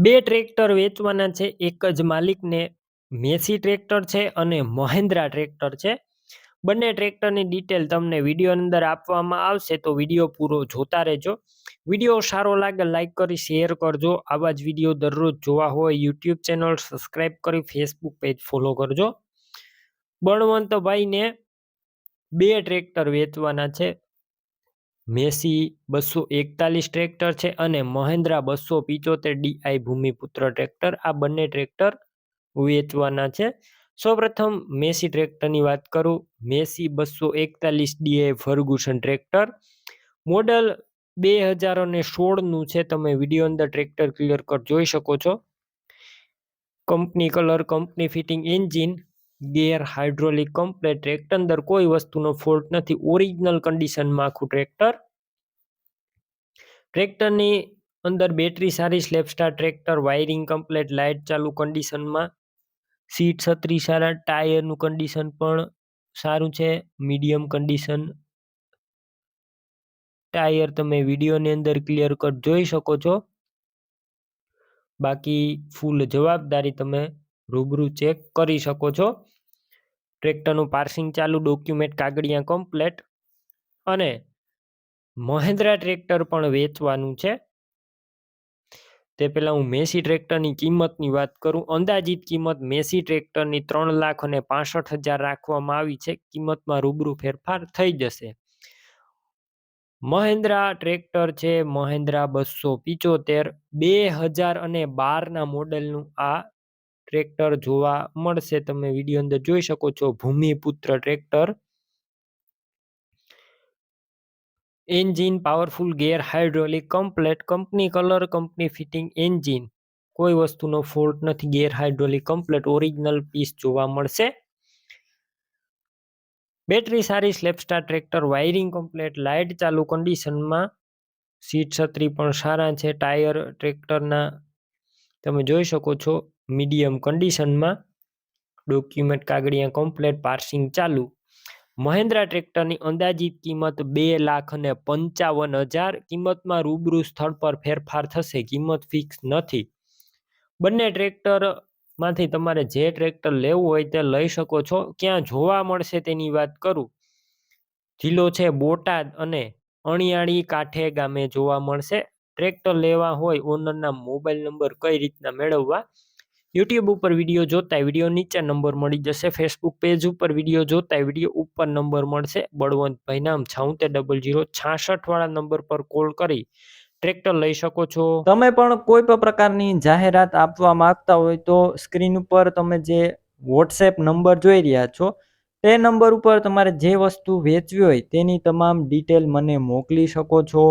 બે ટ્રેક્ટર વેચવાના છે. એક જ માલિકને મેસી ટ્રેક્ટર છે અને મહેન્દ્રા ટ્રેક્ટર છે. બંને ટ્રેક્ટરની ડિટેલ તમને વીડિયો અંદર આપવામાં આવશે, તો વીડિયો પૂરો જોતા રહેજો. વીડિયો સારો લાગે લાઇક કરી, શેર કરજો. આવા જ વીડિયો દરરોજ જોવા હોય, યુટ્યુબ ચેનલ સબસ્ક્રાઈબ કરી, ફેસબુક પેજ ફોલો કરજો. બળવંતભાઈને બે ટ્રેક્ટર વેચવાના છે. મેસી બસો એકતાલીસ ટ્રેક્ટર છે અને મહેન્દ્રા બસો પિચોતેર ડીઆઈ ભૂમિપુત્ર ટ્રેક્ટર. આ બંને ટ્રેક્ટર વેચવાના છે. સૌપ્રથમ મેસી ટ્રેક્ટરની વાત કરું. મેસી બસો એકતાલીસ ડીઆઈ ફર્ગુસન ટ્રેક્ટર. મોડલ બે હજાર અને સોળનું છે. તમે વીડિયો અંદર ટ્રેક્ટર ક્લિયર કટ જોઈ શકો છો. Company colour, company fitting, engine gear hydraulic complete tractor અંદર કોઈ વસ્તુનો ફોલ્ટ નથી. ઓરિજિનલ કન્ડિશનમાં આખું ટ્રેક્ટર ટ્રેક્ટરની અંદર બેટરી સારી self starter tractor wiring complete light ચાલુ કન્ડિશનમાં સીટ છત્રી સારા ટાયરનું કન્ડિશન પણ સારું છે. મીડિયમ કન્ડિશન ટાયર તમે વિડીયોની અંદર ક્લિયર કટ જોઈ શકો છો. બાકી ફૂલ જવાબદારી તમે રૂબરૂ ચેક કરી શકો છો. ટ્રેક્ટરનું પાર્સિંગ ચાલુ, ડોક્યુમેન્ટ કાગળિયા કમ્પ્લેટ અને મહેન્દ્રા ટ્રેક્ટર પણ વેચવાનું છે. તે પહેલાં હું મેસી ટ્રેક્ટરની કિંમતની વાત કરું. અંદાજિત કિંમત મેસી ટ્રેક્ટરની ત્રણ લાખ અને પાસઠ હજાર રાખવામાં આવી છે. કિંમતમાં રૂબરૂ ફેરફાર થઈ જશે. મહેન્દ્રા ટ્રેક્ટર છે, મહેન્દ્રા બસો પિચોતેર. બે હજાર અને બારના મોડેલનું આ ટ્રેક્ટર જોવા મળશે. તમે વીડિયો અંદર જોઈ શકો છો. Bhumiputra tractor. Engine powerful gear hydraulic complete company colour company fitting engine. કોઈ વસ્તુનો ફોલ્ટ નથી. Gear hydraulic complete original piece જોવા મળશે. બેટરી સારી સ્લેપસ્ટાર ટ્રેક્ટર. Wiring complete. લાઇટ ચાલુ કન્ડિશનમાં. સીટ છત્રી પણ સારા છે. ટાયર ટ્રેક્ટરના. તમે જોઈ શકો છો. મીડિયમ કન્ડિશનમાં ડોક્યુમેન્ટ કાગળિયા કમ્પ્લેટ, પાર્સિંગ ચાલુ. મહેન્દ્રા ટ્રેક્ટરની અંદાજિત કિંમત બે લાખ અને પંચાવન હજાર. કિંમતમાં રૂબરૂ સ્થળ પર ફેરફાર થશે, કિંમત ફિક્સ નથી. બંને ટ્રેક્ટરમાંથી તમારે જે ટ્રેક્ટર લેવું હોય તે લઈ શકો છો. ક્યાં જોવા મળશે તેની વાત કરું. જિલ્લો છે બોટાદ અને અણિયાળી કાંઠે ગામે જોવા મળશે. ટ્રેક્ટર લેવા હોય, ઓનરના મોબાઈલ નંબર કઈ રીતના મેળવવા? યુટ્યુબ ઉપર વીડિયો જોતા વીડિયો નીચે નંબર મળી જશે. ફેસબુક પેજ ઉપર વીડિયો જોતા વીડિયો ઉપર નંબર મળશે. બળવંતભાઈ નામ છાઉતેર ડબલ જીરો છાસઠ વાળા નંબર પર કોલ કરી ટ્રેક્ટર લઈ શકો છો. તમે પણ કોઈ પણ પ્રકારની જાહેરાત આપવા માંગતા હોય તો સ્ક્રીન ઉપર તમે જે વોટ્સએપ નંબર જોઈ રહ્યા છો, તે નંબર ઉપર તમારે જે વસ્તુ વેચવી હોય તેની તમામ ડિટેલ મને મોકલી શકો છો.